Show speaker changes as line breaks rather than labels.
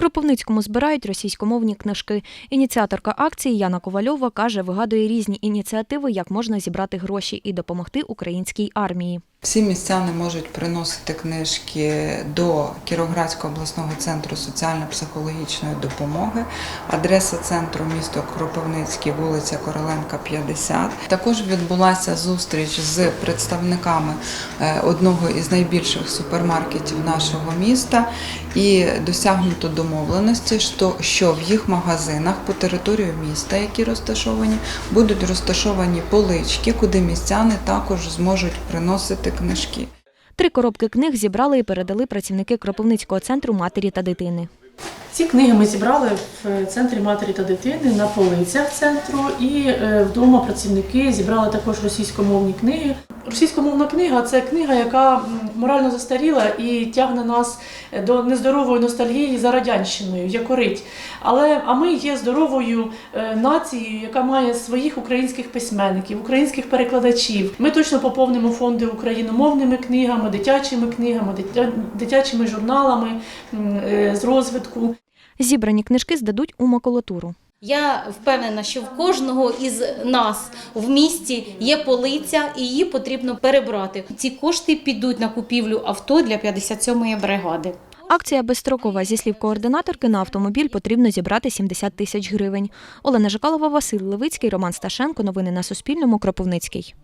Кропивницькому збирають російськомовні книжки. Ініціаторка акції Яна Ковальова каже, вигадує різні ініціативи, як можна зібрати гроші і допомогти українській армії.
Всі містяни можуть приносити книжки до Кіровоградського обласного центру соціально-психологічної допомоги. Адреса центру місто Кропивницький, вулиця Короленка, 50. Також відбулася зустріч з представниками е, одного із найбільших супермаркетів нашого міста і досягнуто домовленості, що в їх магазинах по території міста, які розташовані, будуть розташовані полички, куди містяни також зможуть приносити книжки.
Три коробки книг зібрали і передали працівники Кропивницького центру матері та дитини.
Ці книги ми зібрали в центрі матері та дитини на полицях центру, і е, вдома працівники зібрали також російськомовні книги. Російськомовна книга це книга, яка морально застаріла і тягне нас до нездорової ностальгії за радянщиною, якорить. Але а ми є здоровою е, нацією, яка має своїх українських письменників, українських перекладачів. Ми точно поповнимо фонди україномовними книгами, дитячими книгами, дитячими журналами е, з розвитку.
Зібрані книжки здадуть у макулатуру.
Я впевнена, що в кожного із нас в місті є полиця, і її потрібно перебрати. Ці кошти підуть на купівлю авто для 57-ї бригади.
Акція безстрокова. Зі слів координаторки, на автомобіль потрібно зібрати 70 тисяч гривень. Олена Жикалова, Василь Левицький, Роман Сташенко. Новини на Суспільному. Кропивницький.